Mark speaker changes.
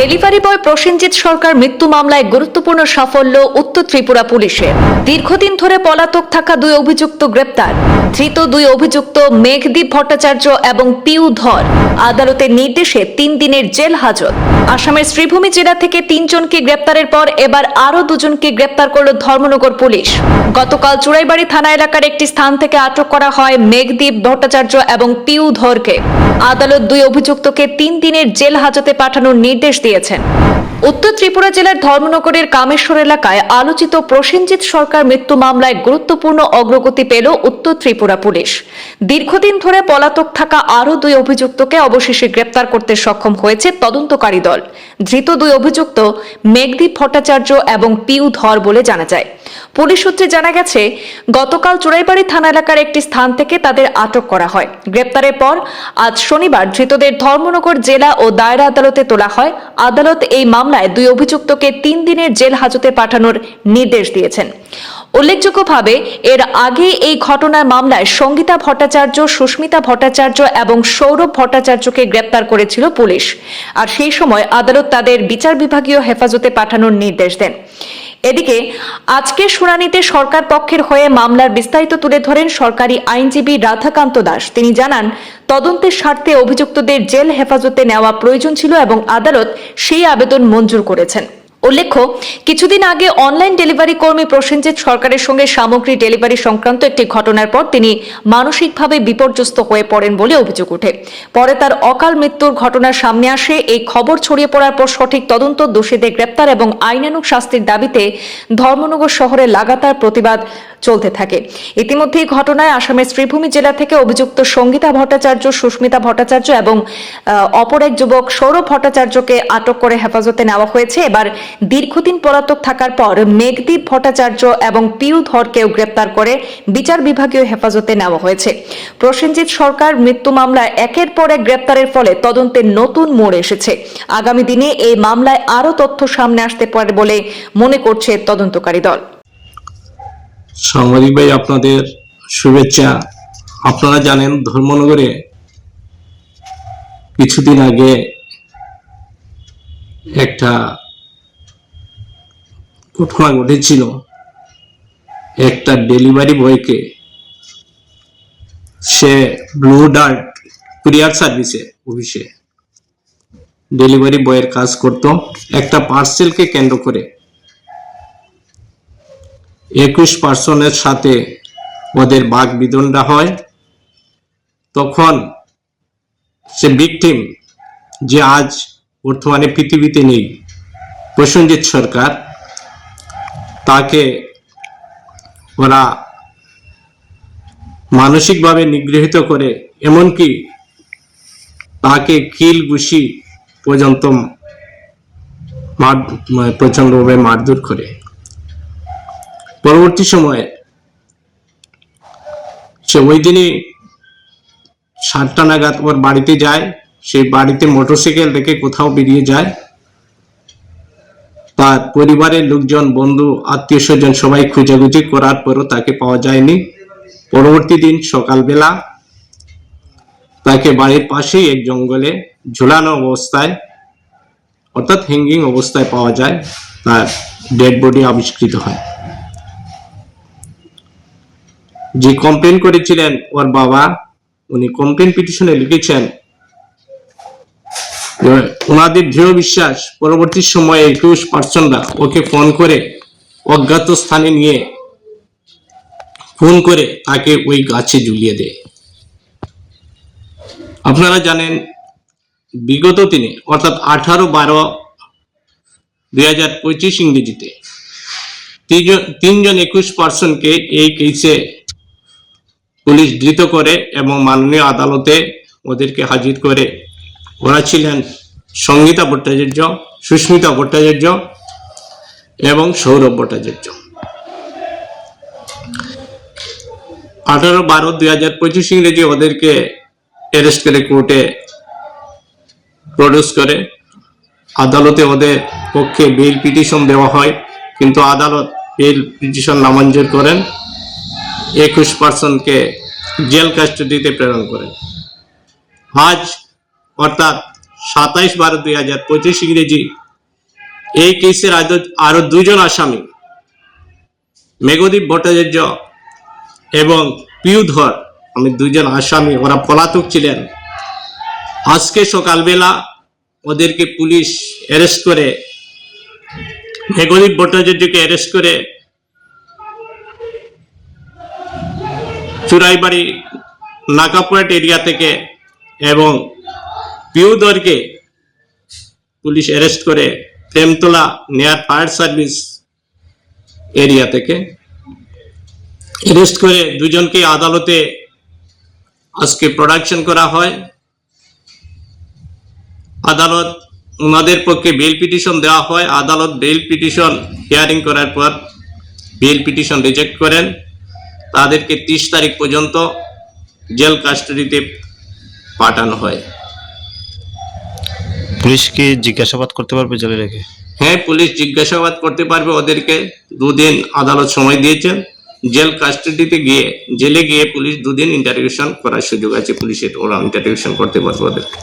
Speaker 1: Delivery boy Prosenjit সরকার মৃত্যু মামলায় গুরুত্বপূর্ণ সাফল্য উত্তর ত্রিপুরা পুলিশের। দীর্ঘদিন ধরে পলাতক থাকা দুই অভিযুক্ত গ্রেপ্তার। ধৃত দুই অভিযুক্ত মেঘদীপ ভট্টাচার্য এবং পিউ ধর। আদালতের নির্দেশে তিন দিনের জেল হাজত। আসামের শ্রীভূমি জেলা থেকে তিনজনকে গ্রেপ্তারের পর এবার আরও দুজনকে গ্রেপ্তার করল ধর্মনগর পুলিশ। গতকাল চুড়াইবাড়ি থানা এলাকার একটি স্থান থেকে আটক করা হয় মেঘদীপ ভট্টাচার্য এবং পিউ ধরকে। আদালত দুই অভিযুক্তকে তিন দিনের জেল হাজতে পাঠানোর নির্দেশ দিয়েছেন। উত্তর ত্রিপুরা জেলার ধর্মনগরের কামেশ্বর এলাকায় আলোচিত প্রসেনজিৎ সরকার মৃত্যু মামলায় গুরুত্বপূর্ণ অগ্রগতি পেল উত্তর ত্রিপুরা পুলিশ। দীর্ঘদিন ধরে পলাতক থাকা আরও দুই অভিযুক্তকে অবশেষে গ্রেপ্তার করতে সক্ষম হয়েছে তদন্তকারী দল। ধৃত দুই অভিযুক্ত মেঘদীপ ভট্টাচার্য এবং পিউ ধর বলে জানা যায়। পুলিশ সূত্রে জানা গেছে, গতকাল চোরাইবাড়ি থানা এলাকার একটি স্থান থেকে তাদের আটক করা হয়। গ্রেপ্তারের পর আজ শনিবার ধৃতদের ধর্মনগর জেলা ও দায়রা আদালতে তোলা হয়। আদালত এই মামলায় দুই অভিযুক্তকে তিন দিনের জেল হাজতে পাঠানোর নির্দেশ দিয়েছেন। উল্লেখযোগ্যভাবে, এর আগে এই ঘটনার মামলায় সঙ্গীতা ভট্টাচার্য, সুস্মিতা ভট্টাচার্য এবং সৌরভ ভট্টাচার্যকে গ্রেপ্তার করেছিল পুলিশ। আর সেই সময় আদালত তাদের বিচার বিভাগীয় হেফাজতে পাঠানোর নির্দেশ দেন। এদিকে আজকের শুনানিতে সরকার পক্ষের হয়ে মামলার বিস্তারিত তুলে ধরেন সরকারি আইনজীবী রাধাকান্ত দাস। তিনি জানান, তদন্তের স্বার্থে অভিযুক্তদের জেল হেফাজতে নেওয়া প্রয়োজন ছিল এবং আদালত সেই আবেদন মঞ্জুর করেছেন। উল্লেখ্য, কিছুদিন আগে অনলাইন ডেলিভারি কর্মী প্রসেনজিৎ সরকারের সঙ্গে সামগ্রী ডেলিভারি সংক্রান্ত একটি ঘটনার পর তিনি মানসিকভাবে বিপর্যস্ত হয়ে পড়েন বলে অভিযোগ ওঠে। পরে তার অকাল মৃত্যুর ঘটনার সামনে আসে, এই খবর ছড়িয়ে পড়ার পর সঠিক তদন্ত, দোষীদের গ্রেপ্তার এবং আইনানুক শাস্তির দাবিতে ধর্মনগর শহরে লাগাতার প্রতিবাদ চলতে থাকে। ইতিমধ্যে ঘটনায় আসামের শ্রীভূমি জেলা থেকে অভিযুক্ত সঙ্গীতা ভট্টাচার্য, সুস্মিতা ভট্টাচার্য এবং অপর এক যুবক সৌরভ ভট্টাচার্যকে আটক করে হেফাজতে নেওয়া হয়েছে। এবার দীর্ঘদিন পলাতক থাকার পর মেঘদীপ ভট্টাচার্য এবং পিউ ধরকেও গ্রেপ্তার করে বিচার বিভাগীয় হেফাজতে নেওয়া হয়েছে। প্রসেনজিৎ সরকার মৃত্যু মামলায় একের পর এক গ্রেপ্তারের ফলে তদন্তের নতুন মোড় এসেছে। আগামী দিনে এই মামলায় আরও তথ্য সামনে আসতে পারে বলে মনে করছে তদন্তকারী দল।
Speaker 2: সাংবাদিক ভাই, আপনাদের শুভেচ্ছা। আপনারা জানেন, ধর্মনগরে কিছুদিন আগে একটা ঘটনা ঘটেছিল। একটা ডেলিভারি বয়কে সে ব্লু ডার্ট কুরিয়ার সার্ভিসে, অফিসে ডেলিভারি বয়ের কাজ করত। একটা পার্সেলকে কেন্দ্র করে একুশ পার্সনের সাথে ওদের বাঘ বিদণ্ডা হয়। তখন সে ভিকটিম যে আজ বর্তমানে পৃথিবীতে নেই, প্রসেনজিৎ সরকার, তাকে ওরা মানসিকভাবে নিগৃহীত করে, এমনকি তাকে কিল ঘুষি পর্যন্ত মার প্রচণ্ডভাবে মারধর করে। পরবর্তী সময়ে সে ওই দিনই সাতটা নাগাদ ওর বাড়িতে যায়। সেই বাড়িতে মোটরসাইকেল রেখে কোথাও বেরিয়ে যায়। তার পরিবারের লোকজন, বন্ধু, আত্মীয় স্বজন সবাই খুঁজাখুঁজি করার পরও তাকে পাওয়া যায়নি। পরবর্তী দিন সকালবেলা তাকে বাড়ির পাশেই এক জঙ্গলে ঝুলানো অবস্থায়, অর্থাৎ হ্যাঙ্গিং অবস্থায় পাওয়া যায়। তার ডেড বডি আবিষ্কৃত হয়। যে কমপ্লেন করেছিলেন ওর বাবা, উনি কমপ্লেন পিটিশনে লিখেছেন। ওনাদের দৃঢ় বিশ্বাস, পরবর্তী সময়ে একুশ পার্সনরা ওকে ফোন করে অজ্ঞাত স্থানে নিয়ে ফোন করে তাকে ওই গাছে ঝুলিয়ে দেয়। আপনারা জানেন, বিগত দিনে, অর্থাৎ আঠারো বারো দুই হাজার পঁচিশ ইংরেজিতে, তিনজন একুশ পার্সনকে এই কেসে পুলিশ ধৃত করে এবং মাননীয় আদালতে ওদেরকে হাজির করে ওরা ছিলেন সঙ্গীতা ভট্টাচার্য, সুস্মিতা ভট্টাচার্য এবং সৌরভ ভট্টাচার্য। আঠারো বারো দুই হাজার পঁচিশ ইংরেজি ওদেরকে অ্যারেস্ট করে কোর্টে প্রডিউস করে। আদালতে ওদের পক্ষে বেল পিটিশন দেওয়া হয়, কিন্তু আদালত বেল পিটিশন নামঞ্জুর করেন। একুশ পার্সনকে জেল কাস্টডিতে প্রেরণ করেন আজ অর্থাৎ সাতাইশ বারো দুই হাজার পঁচিশ ইংরেজি, এই কেসের আরও দুজন আসামি মেঘদীপ ভট্টাচার্য এবং পিউধর আমি দুজন আসামি, ওরা পলাতক ছিলেন। আজকে সকালবেলা ওদেরকে পুলিশ অ্যারেস্ট করে মেঘদীপ ভট্টাচার্যকে অ্যারেস্ট করে চুরাইবাড়ি নাকাপয়েট এরিয়া থেকে এবং পিউদরকে পুলিশ অ্যারেস্ট করে Premtala near fire service area থেকে। অ্যারেস্ট করে দুজনকে আদালতে আজকে প্রোডাকশন করা হয়। আদালত ওনাদের পক্ষে বেল পিটিশন দেওয়া হয়। আদালত বেল পিটিশন হিয়ারিং করার পর বেল পিটিশন রিজেক্ট করেন। তাদেরকে তিরিশ তারিখ পর্যন্ত জেল কাস্টাডিতে পাঠানো হয়।
Speaker 3: পুলিশ কি জিজ্ঞাসাবাদ করতে পারবে জেলে রেখে?
Speaker 2: হ্যাঁ পুলিশ জিজ্ঞাসাবাদ করতে পারবে ওদেরকে দুদিন আদালত সময় দিয়েছেন। জেল কাস্টাডিতে গিয়ে জেলে গিয়ে পুলিশ দুদিন ইন্টারভিউশন করার সুযোগ আছে পুলিশের ওরা ইন্টারভিউশন করতে পারবে ওদেরকে।